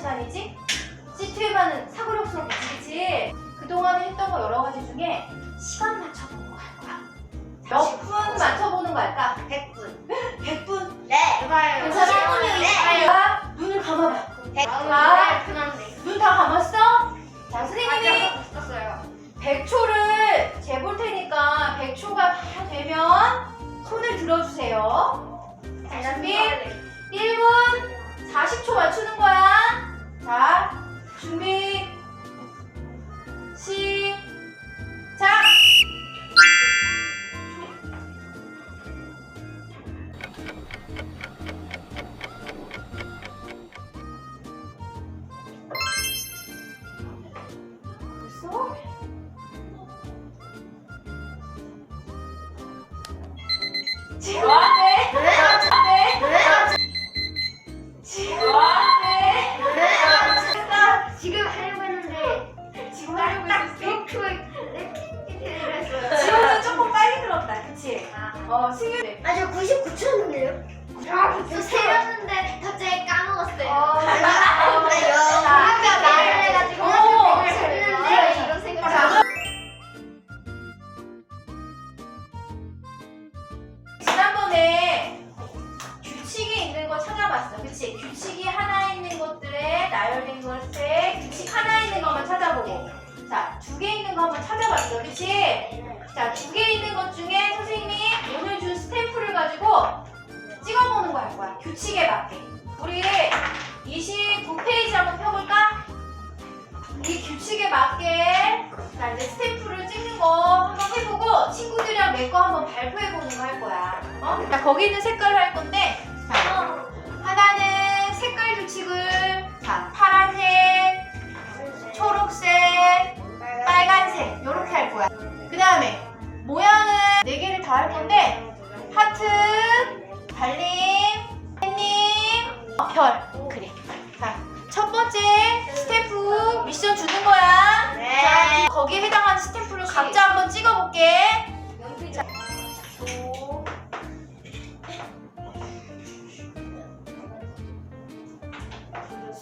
시간이지? C2에만은 사고력수록 그치? 그동안에 했던 거 여러 가지 중에 시간 맞춰보는 거 할 거야. 몇 분 맞춰보는 거 할까? 100분. 100분? 네. 좋아요. 괜찮아? 네. 자, 눈을 감아봐. 아, 편한데. 눈다 감았어? 자, 선생님이 아직 없었어요. 100초를 재볼 테니까 100초가 다 되면 손을 들어주세요. 자, 준비. 1분 40초 맞추는 거야. 자, 준비. 시작. 벌써? 지금 지금 하려고 했는데 지금 하려고 딱 있었어. 100초에 이렇게 했어요. 지금은 조금 빨리 들었다, 그치? 어, 승윤. 네. 아, 저 99초였는데요? 아, 저 세렸는데 갑자기 까먹었어요. 어, 자, 아까 말을 해가지고 어, 했는데 이런 생각을 자, 안 지난번에 규칙이 있는 거 찾아봤어. 그치? 규칙이 하나 두 개 있는 거 한번 찾아봤어. 그치? 자, 두 개 있는 것 중에 선생님이 오늘 준 스탬프를 가지고 찍어보는 거 할 거야. 규칙에 맞게. 우리 29페이지 한번 펴볼까? 이 규칙에 맞게 자 이제 스탬프를 찍는 거 한번 해보고 친구들이랑 내 거 한번 발표해보는 거 할 거야. 어? 자 거기 있는 색깔을 할 건데 자, 하나는 색깔 규칙을 자 다 할 건데 하트, 달림, 햇님, 어, 별. 그래. 자, 첫 번째 스탬프 미션 주는 거야. 네. 자, 거기에 해당하는 스탬프를 각자 한번 찍어볼게. 자,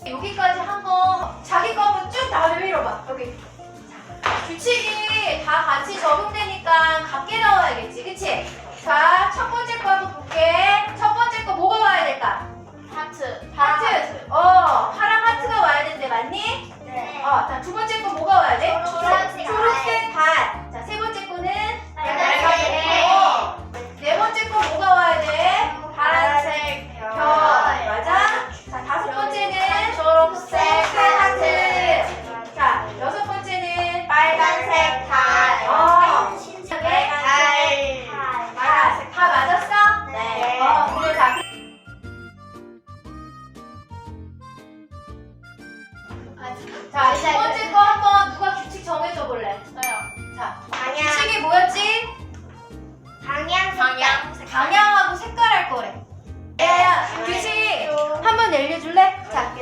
여기까지 한거 자기 거 한번 쭉 나를 밀어봐. 여기. 자, 규칙이 다 같이 적용되니까 같게 나와야겠지, 그치? 자, 첫 번째 거 한번 볼게. 첫 번째 거 뭐가 와야 될까? 하트. 하트. 어, 파랑 하트가 와야 되는데 맞니? 네. 어, 자, 두 번째 거 뭐가 와야 돼? 초록 방향. 방향. 방향하고 색깔 할 거래. 야야, 규칙 한번 알려줄래? 자,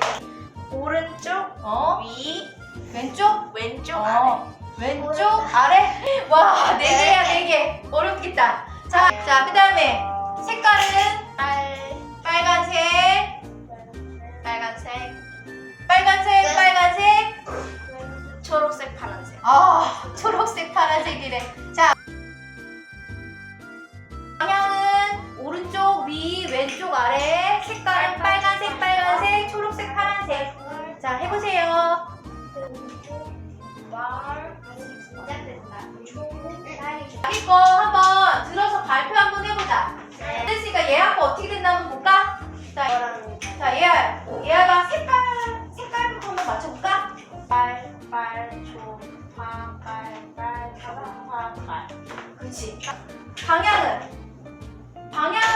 오른쪽 어, 위 왼쪽, 왼쪽 어, 왼쪽, 아래. 와, 네 개야, 네 개. 어렵겠다. 자, 자, 그 다음에 색깔은 아래. 빨간색, 빨간색 빨간색, 네. 빨 왼쪽, 아래. 색깔은 빨간색, 빨간색, 초록색, 파란색. 자, 해보세요. 자기 거 한번 들어서 발표 한번 해보자. 네. 예아 거 어떻게 됐나 한번 볼까? 자, 자 예아, 예아가 색깔, 색깔부터 한번 맞춰볼까? 빨빨초파빨빨초파빨 그치. 방향은? 방향을 할 때는 기준을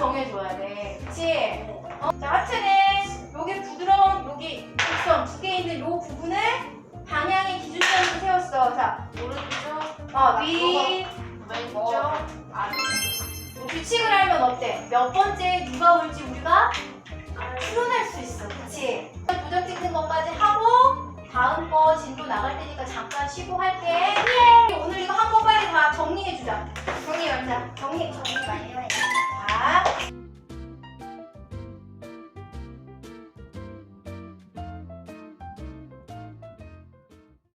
정해줘야 돼. 그치? 어, 자, 하트는 여기 부드러운 여기 곡선 두 개 있는 요 부분을 방향의 기준점으로 세웠어. 자, 오른쪽 어, 위, 왼쪽 아래 규칙을 알면 어때? 몇 번째 누가 올지 우리가 추론할 수 있어. 그치? 도장 찍는 것까지 하고 다음 거 진도 나갈 테니까 잠깐 쉬고 할게. 오늘 이거 한 번 빨리 다 정리해주자. 정리 완전